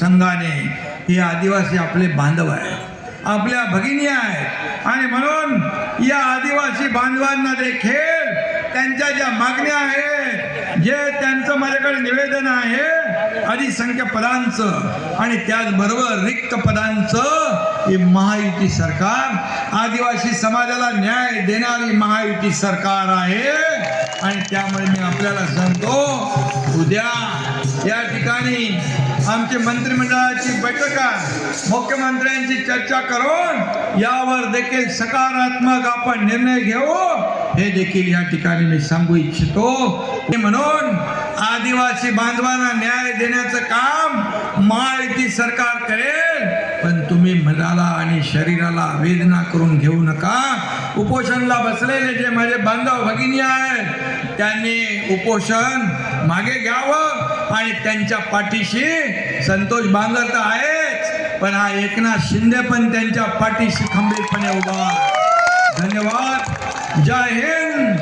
संघाने हे आदिवासी आपले बांधव आहेत आपल्या भगिनी आहेत. आणि म्हणून या आदिवासी बांधवांना देखील त्यांच्या ज्या मागण्या आहेत जे त्यांचं माझ्याकडे निवेदन आहे अधिसंख्य पदांचं आणि त्याचबरोबर रिक्त पदांचं हे महायुती सरकार आदिवासी समाजाला न्याय देणारी महायुती सरकार आहे. आणि त्यामुळे मी आपल्याला सांगतो उद्या ठिकाणी आमची मंत्रिमंडळाची बैठका मुख्यमंत्र्यांची चर्चा करून यावर देखील सकारात्मक आपण निर्णय घेऊ. हे देखील या ठिकाणी मी सांगू इच्छितो. म्हणून आदिवासी बांधवांना न्याय देण्याचं काम महायुती सरकार करेल. पण तुम्ही मनाला आणि शरीराला वेदना करून घेऊ नका. उपोषणला बसलेले जे माझे बांधव भगिनी आहेत त्यांनी उपोषण मागे घ्यावं आणि त्यांच्या पाठीशी संतोष बांगर तर आहेच पण हा एकनाथ शिंदे पण त्यांच्या पाठीशी खंबीरपणे उभा धन्यवाद. जय हिंद.